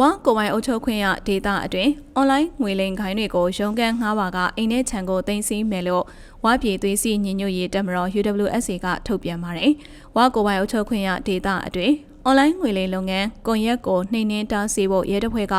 ဝါကိုပိုင်အုပ်ချုပ်ခွင့်ရဒေတာအတွင်းအွန်လိုင်းငွေလိမ်ခိုင်းတွေကိုရုံးကန်ငှားပါကအိမ်နဲ့ခြံကိုတင်စီမယ်လို့ဝါပြည်သွေးစီညညွတ်ရေးတက်မတော် UWSA ကထုတ်ပြန်ပါတယ်။ဝါကိုပိုင်အုပ်ချုပ်ခွင့်ရဒေတာအတွင်းအွန်လိုင်းငွေလိမ်လုပ်ငန်းကွန်ရက်ကိုနှိမ်နှင်းတားဆီးဖို့ရဲတပ်ဖွဲ့က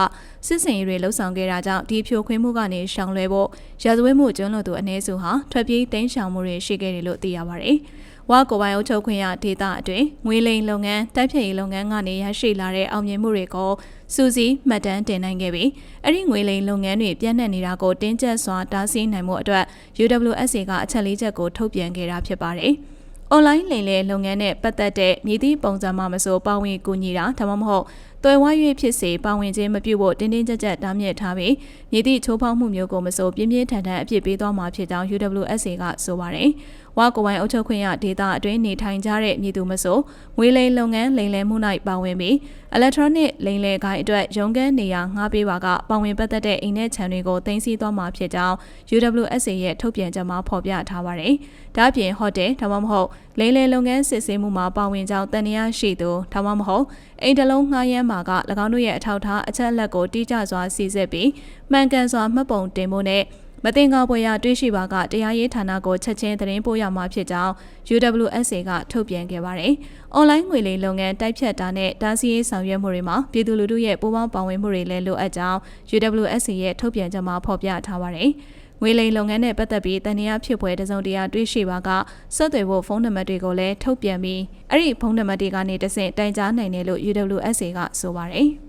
စစ်စင်ရေးတွေလှုပ်ဆောင်ခဲ့တာကြောင့်ဒီဖြိုခွင်းမှုကနေရှောင်လွှဲဖို့ရာဇဝတ်မှုကျွန်းလို့သူအ ਨੇ စုဟာထွက်ပြေးတိမ်းရှောင်မှုတွေရှိခဲ့တယ်လို့သိရပါတယ်။ ဝါကိုပိုင်အုပ်ချုပ်ခွင့်ရဒေတာအတွင်းငွေလိမ်လုပ်ငန်းတိုက်ဖြည့်ရေးလုပ်ငန်းကနေရရှိလာတဲ့အောင်မြင်မှုတွေကိုစူးစီးမှတ်တမ်းတင်နိုင်ခဲ့ပြီးအဲ့ဒီငွေလိမ်လုပ်ငန်းတွေပြန့်နှံ့နေတာကိုတင်းကျပ်စွာတားဆီးနိုင်မှုအတွက် UWSA ကအချက်လေးချက်ကိုထုတ်ပြန်ခဲ့တာဖြစ်ပါတယ်။ online လိမ်လည်လုပ်ငန်းနဲ့ပတ်သက်တဲ့မြည်သည့်ပုံစံမှမဆိုပါဝင်ကူညီတာဒါမှမဟုတ် တွယ်ဝ၍ဖြစ်စေပါဝင်ခြင်းမပြုဖို့တင်းတင်းကြပ်ကြပ်တားမြစ်ထားပြီးမြည်သည့်ချိုးဖောက်မှုမျိုးကိုမဆိုပြင်းပြင်းထန်ထန်အပြစ်ပေးသွားမှာဖြစ်ကြောင်း UWSA ကဆိုပါတယ်။ဝါကိုပိုင်အုပ်ချုပ်ခွင့်ရဒေသအတွင်းနေထိုင်ကြတဲ့မြည်သူမဆိုငွေလိမ်လုပ်ငန်းလိမ်လည်မှု၌ပါဝင်ပြီး electronic လိမ်လည်ကိုင်းအတွက်ရုံးခန်းနေရာငှားပေးပါကပါဝင်ပတ်သက်တဲ့အိမ်နဲ့ခြံတွေကိုတင်စီသွားမှာဖြစ်ကြောင်း UWSA ရဲ့ထုတ်ပြန်ချက်မှာဖော်ပြထားပါတယ်။ဒါ့အပြင်ဟိုတယ်ဒါမှမဟုတ်လိမ်လည်လုပ်ငန်းစစ်ဆေးမှုမှာပါဝင်ကြောင်းတန်တရားရှိသူဒါမှမဟုတ်အိမ်တလုံးငှားရမ်းမှာက၎င်းတို့ရဲ့အထောက်အထားအချက်အလက်ကိုတိကျစွာစီစစ်ပြီးမှန်ကန်စွာမှတ်ပုံတင်ဖို့နဲ့မတင်ကားပွဲရတွေးရှိပါကတရားရေးဌာနကိုချက်ချင်းသတင်းပို့ရမှာဖြစ်ကြောင်း UWSA ကထုတ်ပြန်ခဲ့ပါတယ်။ online ငွေလိမ်လုပ်ငန်းတိုက်ဖြတ်တာနဲ့တားဆီးရေးဆောင်ရွက်မှုတွေမှာပြည်သူလူထုရဲ့ပူးပေါင်းပါဝင်မှုတွေလည်းလိုအပ်ကြောင်း UWSA ရဲ့ထုတ်ပြန်ချက်မှာဖော်ပြထားပါတယ်။ ငွေလိမ်လုပ်ငန်းနဲ့ပတ်သက်ပြီးတန်တရားဖြစ်ပွဲတစုံတရာတွေးရှိပါကဆက်သွယ်ဖို့ဖုန်းနံပါတ်တွေကိုလည်းထုတ်ပြန်ပြီးအဲ့ဒီဖုန်းနံပါတ်တွေကနေတဆင့်တိုင်ကြားနိုင်တယ်လို့ UWSA ကဆိုပါတယ်။